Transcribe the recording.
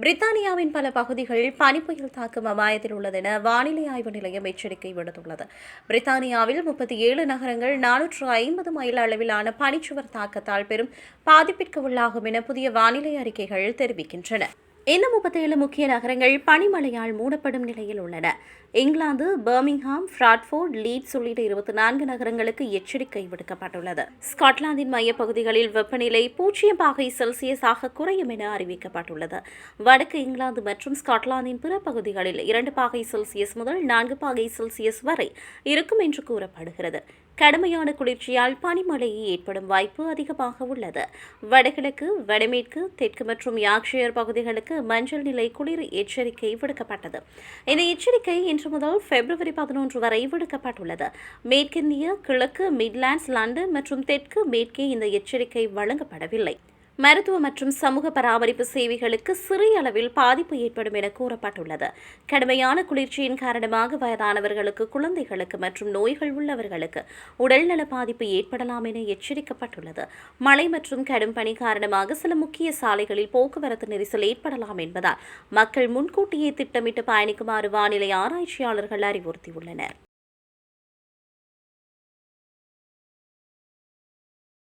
பிரித்தானியாவின் பல பகுதிகள் பனிப்புயல் தாக்கும் அபாயத்தில் உள்ளதென வானிலை ஆய்வு நிலையம் எச்சரிக்கை விடுத்துள்ளது. பிரித்தானியாவில் முப்பத்தி ஏழு நகரங்கள் நானூற்று ஐம்பது மைல் அளவிலான பனிச்சுவர் தாக்கத்தால் பெரும் பாதிப்பிற்கு உள்ளாகும் என புதிய வானிலை அறிக்கைகள் தெரிவிக்கின்றன. இந்த முப்பத்தேழு முக்கிய நகரங்கள் பனிமழையால் மூடப்படும் நிலையில் உள்ளன. இங்கிலாந்து பர்மிங்ஹாம் ஃப்ராட்ஃபோர்ட் லீட்ஸ் உள்ளிட்ட இருபத்தி நான்கு நகரங்களுக்கு எச்சரிக்கை விடுக்கப்பட்டுள்ளது. ஸ்காட்லாந்தின் மையப்பகுதிகளில் வெப்பநிலை பூஜ்ஜியம் பாகை செல்சியஸாக குறையும் என அறிவிக்கப்பட்டுள்ளது. வடக்கு இங்கிலாந்து மற்றும் ஸ்காட்லாந்தின் பிற பகுதிகளில் இரண்டு பாகை செல்சியஸ் முதல் நான்கு பாகை செல்சியஸ் வரை இருக்கும் என்று கூறப்படுகிறது. கடுமையான குளிர்ச்சியால் பனிமழை ஏற்படும் வாய்ப்பு அதிகமாக உள்ளது. வடகிழக்கு வடமேற்கு தெற்கு மற்றும் யாக்ஷியர் பகுதிகளுக்கு மஞ்சள் நிலை குளிர் எச்சரிக்கை விடுக்கப்பட்டது. இந்த எச்சரிக்கை இன்று முதல் பிப்ரவரி பதினொன்று வரை விடுக்கப்பட்டுள்ளது. மேற்கிந்திய கிழக்கு மிட்லாண்ட்ஸ் லண்டன் மற்றும் தெற்கு மேற்கே இந்த எச்சரிக்கை வழங்கப்படவில்லை. மருத்துவ மற்றும் சமூக பராமரிப்பு சேவைகளுக்கு சிறிய அளவில் பாதிப்பு ஏற்படும் என கூறப்பட்டுள்ளது. கடுமையான குளிர்ச்சியின் காரணமாக வயதானவர்களுக்கு குழந்தைகளுக்கு மற்றும் நோய்கள் உள்ளவர்களுக்கு உடல்நல பாதிப்பு ஏற்படலாம் என எச்சரிக்கப்பட்டுள்ளது. மழை மற்றும் கடும் பணி காரணமாக சில முக்கிய சாலைகளில் போக்குவரத்து நெரிசல் ஏற்படலாம் என்பதால் மக்கள் முன்கூட்டியே திட்டமிட்டு பயணிக்குமாறு வானிலை ஆராய்ச்சியாளர்கள் அறிவுறுத்தியுள்ளனர்.